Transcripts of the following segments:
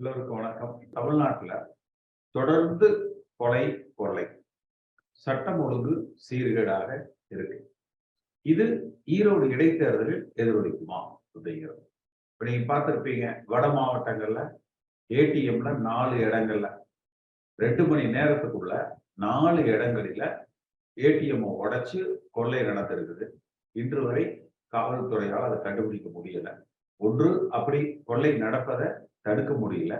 எல்லோருக்கும் வணக்கம். தமிழ்நாட்டில் தொடர்ந்து கொலை கொள்ளை. சட்டம் ஒழுங்கு சீர்கேடாக இருக்கு. இது ஈரோடு இடைத்தேர்தலில் எதிரொலிக்குமா அப்படிங்கிறது. இப்போ நீங்கள் பார்த்துருப்பீங்க வட மாவட்டங்களில் ஏடிஎம்ல நாலு இடங்கள்ல. ரெண்டு மணி நேரத்துக்குள்ள நாலு இடங்களில ஏடிஎம் உடைச்சு கொள்ளை நடந்திருக்குது. இன்று வரை காவல்துறையால் அதை கண்டுபிடிக்க முடியலை. ஒன்று அப்படி கொள்ளை நடப்பதை தடுக்க முடியல.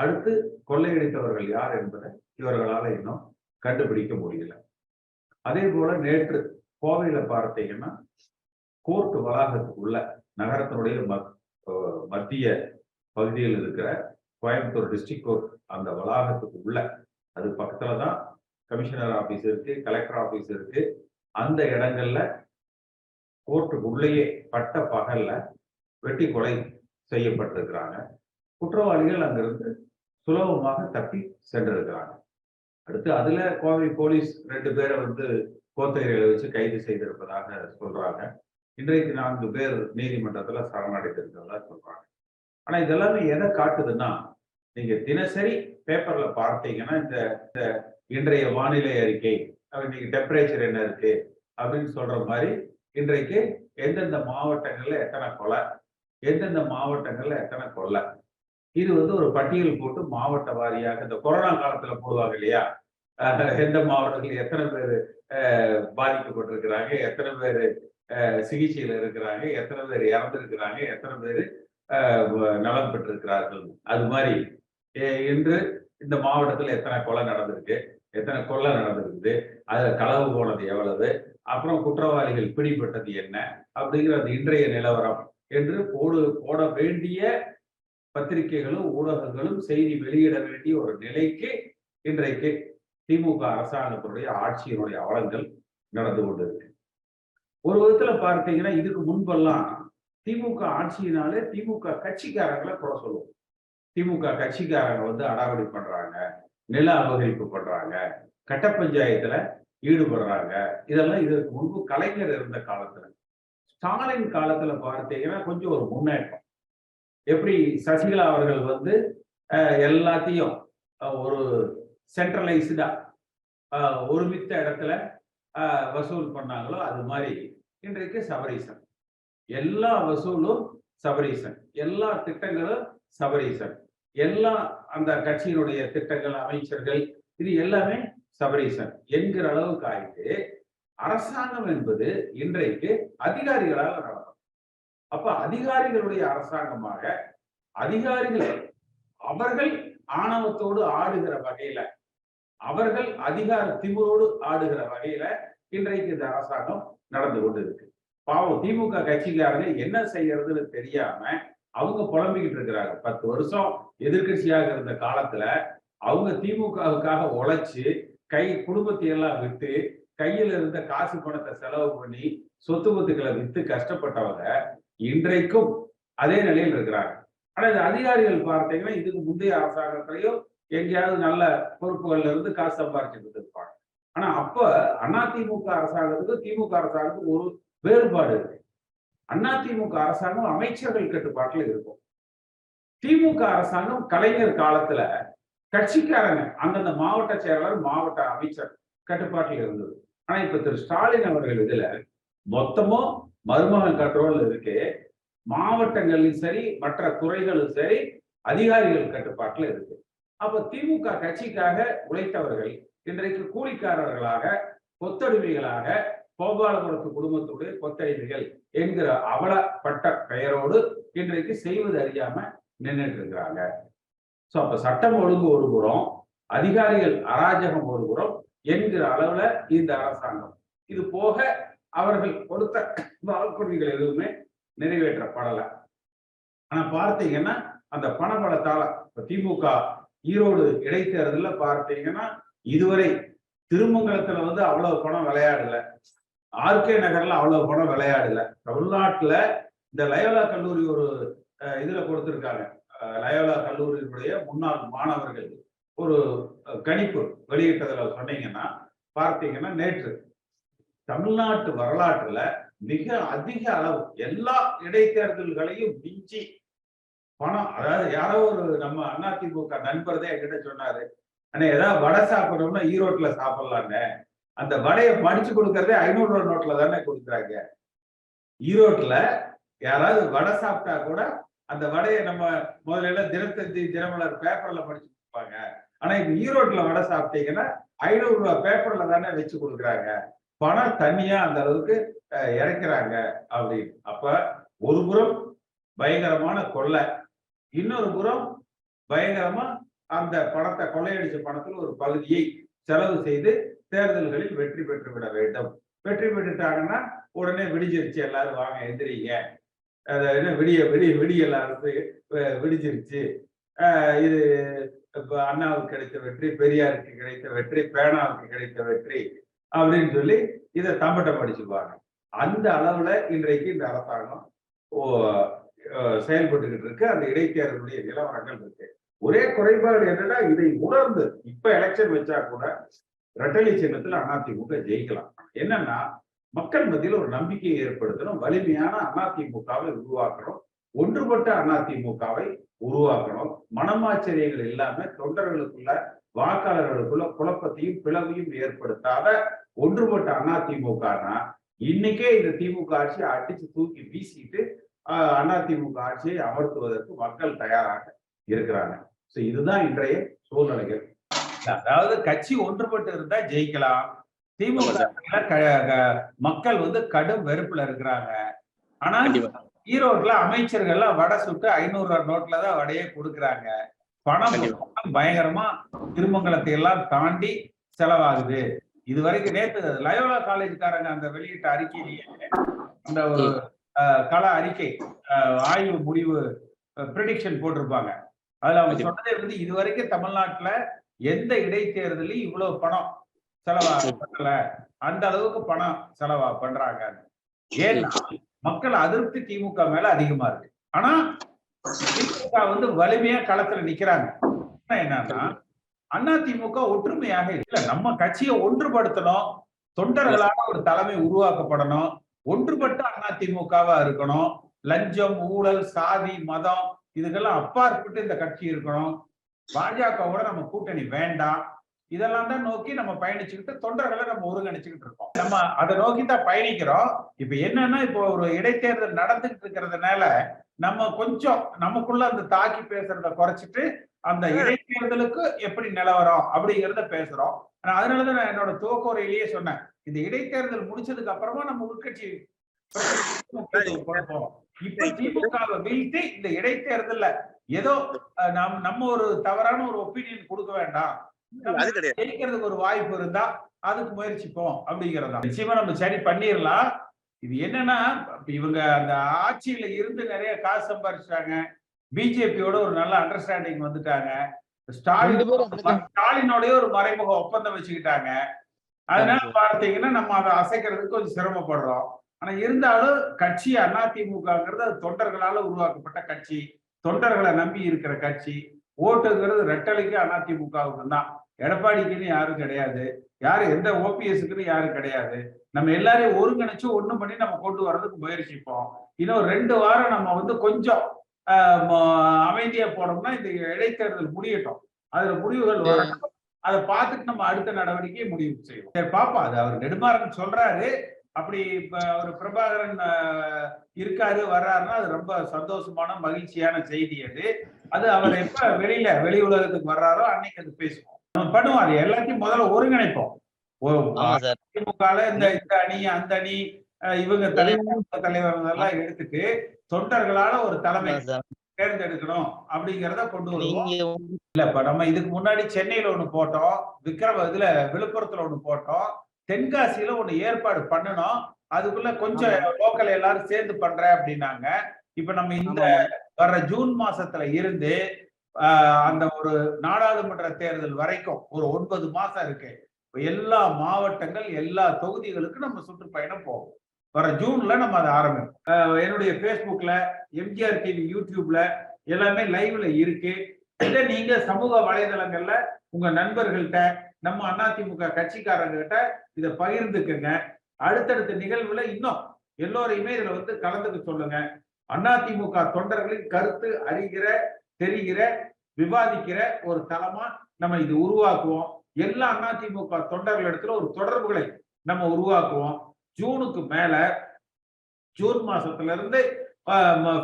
அடுத்து கொள்ளையடித்தவர்கள் யார் என்பதை இவர்களால இன்னும் கண்டுபிடிக்க முடியல. அதே போல நேற்று கோவையில பார்த்தீங்கன்னா கோர்ட் வளாகத்துக்குள்ள நகரத்தினுடைய மத்திய பகுதியில் இருக்கிற கோயம்புத்தூர் டிஸ்ட்ரிக்ட் கோர்ட் அந்த வளாகத்துக்கு உள்ள அது பக்கத்துல தான் கமிஷனர் ஆபீஸ் இருக்கு கலெக்டர் ஆபீஸ் இருக்கு. அந்த இடங்கள்ல கோர்ட்டுக்கு உள்ளேயே பட்ட பகல்ல வெட்டி கொலை செய்யப்பட்டிருக்கிறாங்க. குற்றவாளிகள் அங்கிருந்து சுலபமாக தப்பி சென்றிருக்கிறாங்க. அடுத்து அதுல கோவை போலீஸ் ரெண்டு பேரை வந்து கோத்தகிரிகளை வச்சு கைது செய்திருப்பதாக சொல்றாங்க. இன்றைக்கு நான்கு பேர் நீதிமன்றத்துல சரணடைந்திருக்கிறதா சொல்றாங்க. ஆனா இதெல்லாமே எதை காட்டுதுன்னா நீங்க தினசரி பேப்பர்ல பார்த்தீங்கன்னா இந்த இந்த இன்றைய வானிலை அறிக்கை இன்னைக்கு டெம்பரேச்சர் என்ன இருக்கு அப்படின்னு சொல்ற மாதிரி இன்றைக்கு எந்தெந்த மாவட்டங்கள்ல எத்தனை கொலை எந்தெந்த மாவட்டங்கள்ல எத்தனை கொலை இது வந்து ஒரு பட்டியல் போட்டு மாவட்ட வாரியாக இந்த கொரோனா காலத்துல போடுவாங்க இல்லையா? எந்த மாவட்டத்தில் எத்தனை பேர் பாதிக்கப்பட்டிருக்கிறாங்க எத்தனை பேர் சிகிச்சையில் இருக்கிறாங்க எத்தனை பேர் இறந்துருக்கிறாங்க எத்தனை பேர் நலம் பெற்றிருக்கிறார்கள். அது மாதிரி இன்று இந்த மாவட்டத்தில் எத்தனை கொலை நடந்திருக்கு எத்தனை கொள்ளை நடந்திருக்குது அதில் களவு போனது எவ்வளவு அப்புறம் குற்றவாளிகள் பிடிபட்டது என்ன அப்படிங்கிறது இன்றைய நிலவரம் என்று போடு போட வேண்டிய பத்திரிகைகளும் ஊடகங்களும் செய்தி வெளியிட வேண்டிய ஒரு நிலைக்கு இன்றைக்கு திமுக அரசாங்கத்தினுடைய ஆட்சியினுடைய அவலங்கள் நடந்து கொண்டிருக்கு. ஒரு விதத்துல பார்த்தீங்கன்னா இதுக்கு முன்பெல்லாம் திமுக ஆட்சியினாலே திமுக கட்சிக்காரங்களை குறை சொல்லுவோம். திமுக கட்சிக்காரங்க வந்து அடாவடி பண்றாங்க நில அபகரிப்பு பண்றாங்க கட்ட பஞ்சாயத்துல ஈடுபடுறாங்க. இதெல்லாம் இதற்கு முன்பு கலைஞர் இருந்த காலத்துல. ஸ்டாலின் காலத்துல பார்த்தீங்கன்னா கொஞ்சம் ஒரு முன்னேற்றம். எப்படி சசிகலா அவர்கள் வந்து எல்லாத்தையும் ஒரு சென்ட்ரலைஸ்டா ஒருமித்த இடத்துல வசூல் பண்ணாங்களோ அது மாதிரி இன்றைக்கு சபரீசன். எல்லா வசூலும் சபரீசன். எல்லா திட்டங்களும் சபரீசன். எல்லா அந்த கட்சியினுடைய திட்டங்கள் அமைச்சர்கள் இது எல்லாமே சபரீசன் என்கிற அளவுக்கு ஆயிட்டு அரசாங்கம் என்பது இன்றைக்கு அதிகாரிகளால் அப்ப அதிகாரிகளுடைய அரசாங்கமாக அதிகாரிகள் அவர்கள் ஆணவத்தோடு ஆடுகிற வகையில அவர்கள் அதிகார திமிரோடு ஆடுகிற வகையில இன்றைக்கு இந்த அரசாங்கம் நடந்து கொண்டு இருக்கு பாவம் திமுக கட்சிக்காரங்க என்ன செய்யறதுன்னு தெரியாம அவங்க புலம்பிக்கிட்டு இருக்கிறாங்க. பத்து வருஷம் எதிர்க்கட்சியாக இருந்த காலத்துல அவங்க திமுகவுக்காக உழைச்சு கை குடும்பத்தை எல்லாம் விட்டு கையில இருந்த காசு பணத்தை செலவு பண்ணி சொத்து பத்துக்களை வித்து கஷ்டப்பட்டவங்க இன்றைக்கும் அதே நிலையில் இருக்கிறாங்க ஆனா இந்த அதிகாரிகள் பார்த்தீங்கன்னா இதுக்கு முந்தைய அரசாங்கத்திலையும் எங்கேயாவது நல்ல பொறுப்புகள்ல இருந்து காசு சம்பாரிச்சுட்டு இருப்பாங்க ஆனா அப்ப அதிமுக அரசாங்கத்துக்கு திமுக அரசாங்கத்துக்கு ஒரு வேறுபாடு இருக்கு. அதிமுக அரசாங்கம் அமைச்சர்கள் கட்டுப்பாட்டுல இருக்கும். திமுக அரசாங்கம் கலைஞர் காலத்துல கட்சிக்காரங்க அந்தந்த மாவட்ட செயலாளர் மாவட்ட அமைச்சர் கட்டுப்பாட்டில் இருந்தது. ஆனா இப்ப திரு ஸ்டாலின் அவர்கள் இதுல மொத்தமும் மருமகன் கண்ட்ரோல் இருக்கு மாவட்டங்களிலும் சரி மற்ற துறைகளும் சரி அதிகாரிகள் கட்டுப்பாட்டில் இருக்கு. அப்ப திமுக கட்சிக்காக உழைத்தவர்கள் இன்றைக்கு கூலிக்காரர்களாக கொத்தடிமைகளாக கோபாலபுரத்து குடும்பத்துடைய கொத்தடிமைகள் என்கிற அவலப்பட்ட பெயரோடு இன்றைக்கு செய்வது அறியாம நின்றுட்டு இருக்கிறாங்க சோ அப்ப சட்டம் ஒழுங்கு ஒரு புறம் அதிகாரிகள் அராஜகம் ஒரு புறம் என்கிற அளவுல இந்த அரசாங்கம். இது போக அவர்கள் கொடுத்த வாக்குறுதிகள் எதுவுமே நிறைவேற்றப்படல. ஆனா பார்த்தீங்கன்னா அந்த பணபலத்தால இப்ப திமுக ஈரோடு இடைத்தேர்தல பார்த்தீங்கன்னா இதுவரை திருமங்கலத்துல வந்து அவ்வளவு பணம் விளையாடல. ஆர்கே நகர்ல அவ்வளவு பணம் விளையாடல. தமிழ்நாட்டுல இந்த லயோலா கல்லூரி ஒரு இதுல கொடுத்திருக்காங்க. லயோலா கல்லூரியினுடைய முன்னாள் மாணவர்கள் ஒரு கணிப்பு வெளியிட்டதுல சொன்னீங்கன்னா பார்த்தீங்கன்னா நேற்று தமிழ்நாட்டு வரலாற்றுல மிக அதிக அளவு எல்லா இடைத்தேர்தல்களையும் மிஞ்சி பணம். அதாவது யாரோ ஒரு நம்ம அதிமுக நண்பர் தான் என்கிட்ட சொன்னாரு ஆனா ஏதாவது வடை சாப்பிடணும்னா ஈரோட்ல சாப்பிடலான்னு அந்த வடையை மடிச்சு கொடுக்கறதே ஐநூறு ரூபா நோட்ல தானே கொடுக்குறாங்க. ஈரோட்ல யாராவது வடை சாப்பிட்டா கூட அந்த வடையை நம்ம முதல்ல தினத்தந்தி தினமலர் பேப்பர்ல படிச்சு கொடுப்பாங்க. ஆனா இப்ப ஈரோட்ல வடை சாப்பிட்டீங்கன்னா ஐநூறு ரூபாய் பேப்பர்ல தானே வச்சு கொடுக்குறாங்க. பணம் தனியா அந்த அளவுக்கு இறக்குறாங்க அப்படின்னு. அப்ப ஒரு புறம் பயங்கரமான கொள்ளை இன்னொரு புறம் பயங்கரமா அந்த பணத்தை கொள்ளையடிச்ச பணத்தில் ஒரு பகுதியை செலவு செய்து தேர்தல்களில் வெற்றி பெற்று விட வேண்டும். வெற்றி பெற்றுட்டாங்கன்னா உடனே விடிஞ்சிருச்சு எல்லாரும் வாங்க எந்திரிங்க. என்ன விடிய விடிய விடிய அரசு விடிஞ்சிருச்சு. இது அண்ணாவுக்கு கிடைத்த வெற்றி பெரியாருக்கு கிடைத்த வெற்றி பேனாவுக்கு கிடைத்த வெற்றி அப்படின்னு சொல்லி இதை தம்பட்டம் படிச்சுப்பாங்க அந்த அளவுல இன்றைக்கு இந்த அரசாங்கம் ஓ, செயல்பட்டுக்கிட்டு இருக்கு. அந்த இடைத்தேர்தலுடைய நிலவரங்கள் இருக்கு. ஒரே குறைபாடு என்னன்னா இதை உணர்ந்து இப்ப எலெக்ஷன் வச்சா கூட ரெட்டலி சின்னத்துல அதிமுக ஜெயிக்கலாம். என்னன்னா மக்கள் மத்தியில் ஒரு நம்பிக்கையை ஏற்படுத்தணும். வலிமையான அதிமுகவை உருவாக்கணும். ஒன்றுபட்ட அதிமுகவை உருவாக்கணும். மனமாச்சரியங்கள் இல்லாம தொண்டர்களுக்குள்ள வாக்காளர்களுக்குள்ள குழப்பத்தையும் பிளவையும் ஏற்படுத்தாத ஒன்றுபட்ட அதிமுகனா இன்னைக்கே இந்த திமுக ஆட்சியை அடிச்சு தூக்கி வீசிட்டு ஆஹ், அதிமுக ஆட்சியை அமர்த்துவதற்கு மக்கள் தயாராக இருக்கிறாங்க. சோ இதுதான் இன்றைய சூழ்நிலைகள். அதாவது கட்சி ஒன்றுபட்டு இருந்தா ஜெயிக்கலாம். திமுக மக்கள் வந்து கடும் வெறுப்புல இருக்கிறாங்க. ஆனா ஈரோட்ல அமைச்சர்கள்லாம் வடை சுட்டு ஐநூறு ரூபாய் நோட்ல தான் வடையே கொடுக்குறாங்க. பணம் பயங்கரமா திருமங்கலத்தை எல்லாம் தாண்டி செலவாகுது. இது வரைக்கும் நேத்து லயோலா காலேஜ்காரங்க அந்த வெளியிட்ட அறிக்கையிலேயே அந்த ஒரு கள அறிக்கை ஆய்வு முடிவு ப்ரிடிக்ஷன் போட்டிருப்பாங்க. அதுல அவங்க. சொன்னதே வந்து இது வரைக்கும் தமிழ்நாட்டுல எந்த இடைத்தேர்தலையும் இவ்வளவு பணம் செலவா பண்ணல அந்த அளவுக்கு பணம் செலவா பண்றாங்க ஏன்னா மக்கள் அதிருப்தி திமுக மேல அதிகமா இருக்கு. ஆனா திமுக வந்து வலிமையா களத்துல நிக்கிறாங்க. என்னன்னா அண்ணா திமுக ஒற்றுமையாக இல்ல. நம்ம கட்சியை ஒன்றுபடுத்தணும். தொண்டர்களான ஒரு தலைமை உருவாக்கப்படணும். ஒன்றுபட்டு அண்ணா திமுகவா இருக்கணும். லஞ்சம் ஊழல் சாதி மதம் இதுக்கெல்லாம் அப்பாற்பட்டு இந்த கட்சி இருக்கணும். பாஜகவோட நம்ம கூட்டணி வேண்டாம். இதெல்லாம் தான் நோக்கி நம்ம பயணிச்சுக்கிட்டு தொண்டர்களை நம்ம ஒருங்கிணைச்சுக்கிட்டு இருக்கோம். நம்ம அதை நோக்கி தான் பயணிக்கிறோம். இப்ப என்னன்னா இப்போ ஒரு இடைத்தேர்தல் நடந்துகிட்டு இருக்கிறதுனால நம்ம கொஞ்சம் நமக்குள்ள அந்த தாக்கி பேசுறத குறைச்சிட்டு அந்த இடைத்தேர்தலுக்கு எப்படி நிலவரம் அப்படிங்கிறத பேசுறோம். ஆனா அதனாலதான் நான் என்னோட துவக்கோரையிலேயே சொன்னேன். இந்த இடைத்தேர்தல் முடிச்சதுக்கு அப்புறமா நம்ம உட்கட்சி இப்ப திமுகவை வீழ்த்தி இந்த இடைத்தேர்தல்ல ஏதோ நாம் நம்ம ஒரு தவறான ஒரு ஒப்பீனியன் கொடுக்க வேண்டாம். ஜெயிக்கிறதுக்கு ஒரு வாய்ப்பு இருந்தா அதுக்கு முயற்சிப்போம் அப்படிங்கறதா நிச்சயமா நம்ம சரி பண்ணிடலாம். இது என்னன்னா இவங்க அந்த ஆட்சியில இருந்து நிறைய காசு சம்பாரிச்சாங்க பிஜேபியோட ஒரு நல்ல அண்டர்ஸ்டாண்டிங் வந்துட்டாங்க. ஸ்டாலின். ஸ்டாலினோடய ஒரு மறைமுக ஒப்பந்தம் வச்சுக்கிட்டாங்க. அதனால பார்த்தீங்கன்னா நம்ம அதை அசைக்கிறதுக்கு கொஞ்சம் சிரமப்படுறோம். ஆனா இருந்தாலும் கட்சி அதிமுகங்கிறது அது தொண்டர்களால உருவாக்கப்பட்ட கட்சி. தொண்டர்களை நம்பி இருக்கிற கட்சி. ஓட்டுங்கிறது ரெட்டலைக்கு அதிமுகவுக்கு தான். எடப்பாடிக்குன்னு யாரும் கிடையாது. யாரும் எந்த ஓபிஎஸ்க்குன்னு யாரும் கிடையாது. நம்ம எல்லாரையும் ஒருங்கிணைச்சு ஒண்ணு பண்ணி நம்ம கொண்டு வர்றதுக்கு முயற்சிப்போம். இன்னும் ரெண்டு வாரம் நம்ம வந்து கொஞ்சம் அமைதியா போனோம்னா இந்த இடைத்தேர்தல் முடியட்டும். அதுல முடிவுகள் வரட்டும். அதை பார்த்துட்டு நம்ம அடுத்த நடவடிக்கையை முடிவு செய்வோம். சரி பாப்பா அது அவர் நெடுமாறன் சொல்றாரு. அப்படி இப்ப ஒரு பிரபாகரன் இருக்காரு வர்றாருன்னா அது ரொம்ப சந்தோஷமான மகிழ்ச்சியான செய்தி அது. அது அவர் எப்ப வெளியில வெளி உலகத்துக்கு வர்றாரோ அன்னைக்கு அது பேசுவோம். நம்ம பண்ணுவோம். அது எல்லாத்தையும் முதல்ல ஒருங்கிணைப்போம். திமுகல இந்த இந்த அணி அந்த அணி இவங்க தலைவர் தலைவர் இதெல்லாம் எடுத்துட்டு தொண்டர்களால ஒரு தலைமை தேர்ந்தெடுக்கணும் அப்படிங்கறத கொண்டு வருவோம். இல்ல இப்ப நம்ம இதுக்கு முன்னாடி சென்னையில ஒண்ணு போட்டோம் விக்ரம இதுல விழுப்புரத்துல ஒண்ணு போட்டோம் தென்காசியில ஒண்ணு ஏற்பாடு பண்ணணும். அதுக்குள்ள கொஞ்சம் லோக்கல் எல்லாரும் சேர்ந்து பண்றேன் அப்படின்னாங்க. இப்ப நம்ம இந்த வர்ற ஜூன் மாசத்துல இருந்து அந்த ஒரு நாடாளுமன்ற தேர்தல் வரைக்கும் ஒரு ஒன்பது மாசம் இருக்கு. எல்லா மாவட்டங்கள் எல்லா தொகுதிகளுக்கும் நம்ம சுற்றுப்பயணம் போவோம். வர ஜூன்ல நம்ம அதை ஆரம்பிப்போம். என்னுடைய ஃபேஸ்புக்ல எம்ஜிஆர் டிவி யூடியூப்ல எல்லாமே லைவ்ல இருக்கு. இதை நீங்க சமூக வலைதளங்கள்ல உங்க நண்பர்கள்ட்ட நம்ம அதிமுக கட்சிக்காரங்ககிட்ட இதை பகிர்ந்துக்குங்க. அடுத்தடுத்த நிகழ்வுல இன்னும் எல்லோரையுமே இதுல வந்து கலந்துக்க சொல்லுங்க. அதிமுக தொண்டர்களின் கருத்து அறிகிற தெரிகிற விவாதிக்கிற ஒரு தளமா நம்ம இது உருவாக்குவோம். எல்லா அதிமுக தொண்டர்கள் இடத்துல ஒரு தொடர்புகளை நம்ம உருவாக்குவோம். ஜூனுக்கு மேல ஜூன் மாசத்துல இருந்து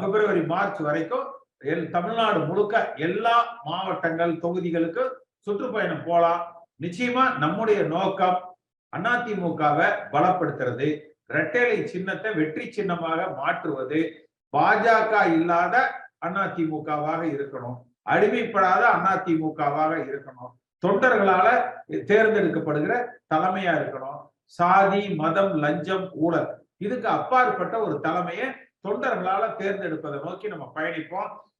பிப்ரவரி மார்ச் வரைக்கும் எல் தமிழ்நாடு முழுக்க எல்லா மாவட்டங்கள் தொகுதிகளுக்கு சுற்றுப்பயணம் போலாம். நிச்சயமா நம்முடைய நோக்கம் அதிமுகவை பலப்படுத்துறது இரட்டைலை சின்னத்தை வெற்றி சின்னமாக மாற்றுவது பாஜக இல்லாத அதிமுகவாக இருக்கணும். அடிமைப்படாத அதிமுகவாக இருக்கணும். தொண்டர்களால தேர்ந்தெடுக்கப்படுகிற தலைமையா இருக்கணும். சாதி மதம் லஞ்சம் ஊழல். இதுக்கு அப்பாற்பட்ட ஒரு தலைமையை தொண்டர்களால தேர்ந்தெடுப்பதை நோக்கி நம்ம பயணிப்போம்.